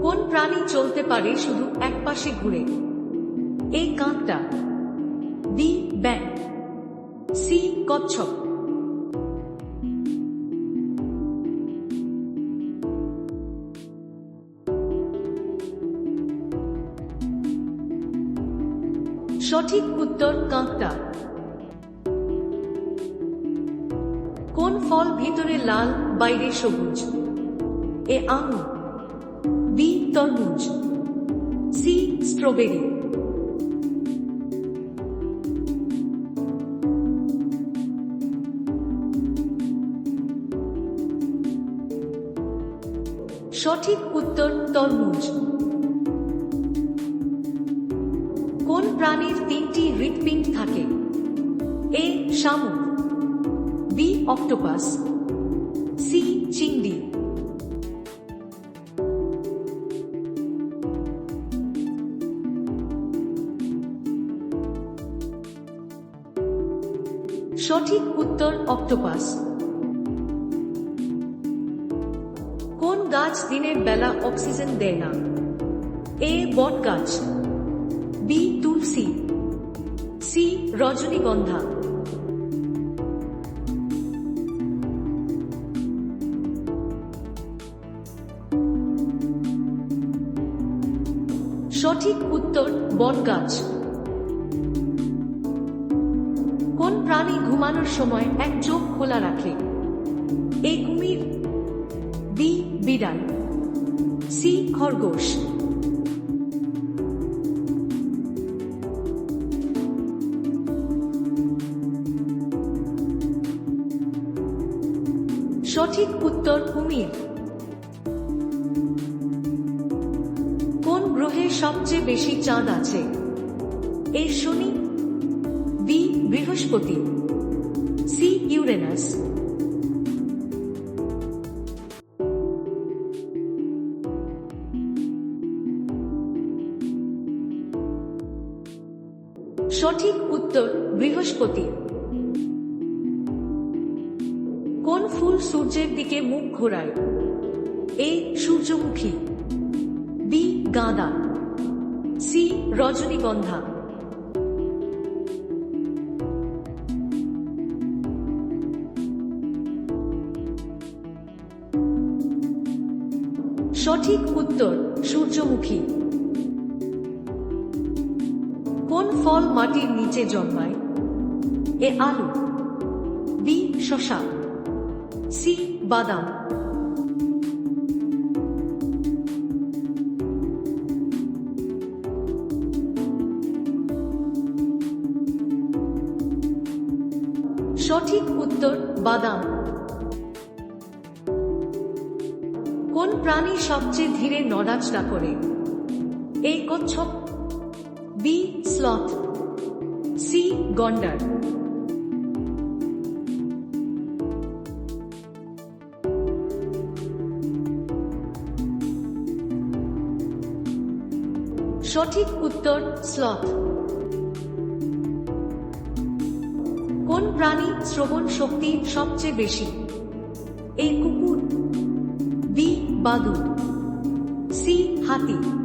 কোন প্রাণী চলতে পারে শুধু এক পাশে ঘুরে? এই কাকটা বি ব্যাং সি কচ্ছপ। সঠিক উত্তর কাঁকটা কোন ফল ভিতরে লাল, বাইরে সবুজ? এ আঙুর বি তরমুজ সি স্ট্রবেরি সঠিক উত্তর তরমুজ। কোন প্রাণীর তিনটি হৃৎপিণ্ড থাকে? এ, শামুক। B, octopus. সঠিক উত্তর অক্টোপাস। কোন গাছ দিনের বেলা অক্সিজেন দেয় না? এ, বট গাছ। বি, তুলসী। সি, রজনীগন্ধা। সঠিক উত্তর বটগাছ কোন প্রাণী ঘুমানোর সময় এক চোখ খোলা রাখে? এ কুমির, বি বিড়াল, সি খরগোশ। সঠিক উত্তর কুমির। কোন গ্রহে সবচেয়ে বেশি চাঁদ আছে? এ শনি বৃহস্পতি। সি ইউরেনাস সঠিক উত্তর বৃহস্পতি। কোন ফুল সূর্যের দিকে মুখ ঘোরায়? এ সূর্যমুখী, বি গাঁদা, সি রজনীগন্ধা। সঠিক উত্তর সূর্যমুখী। কোন ফল মাটির নিচে জন্মায়? এ আলু, বি শশা সি বাদাম। সঠিক উত্তর বাদাম। কোন প্রাণী সবচেয়ে ধীরে নড়াচড়া করে? এ কচ্ছপ বি স্লথ সি গন্ডার। সঠিক উত্তর স্লথ কোন প্রাণী শ্রবণ শক্তি সবচেয়ে বেশি? এই কুকুর। বাদুর। সি হাতি।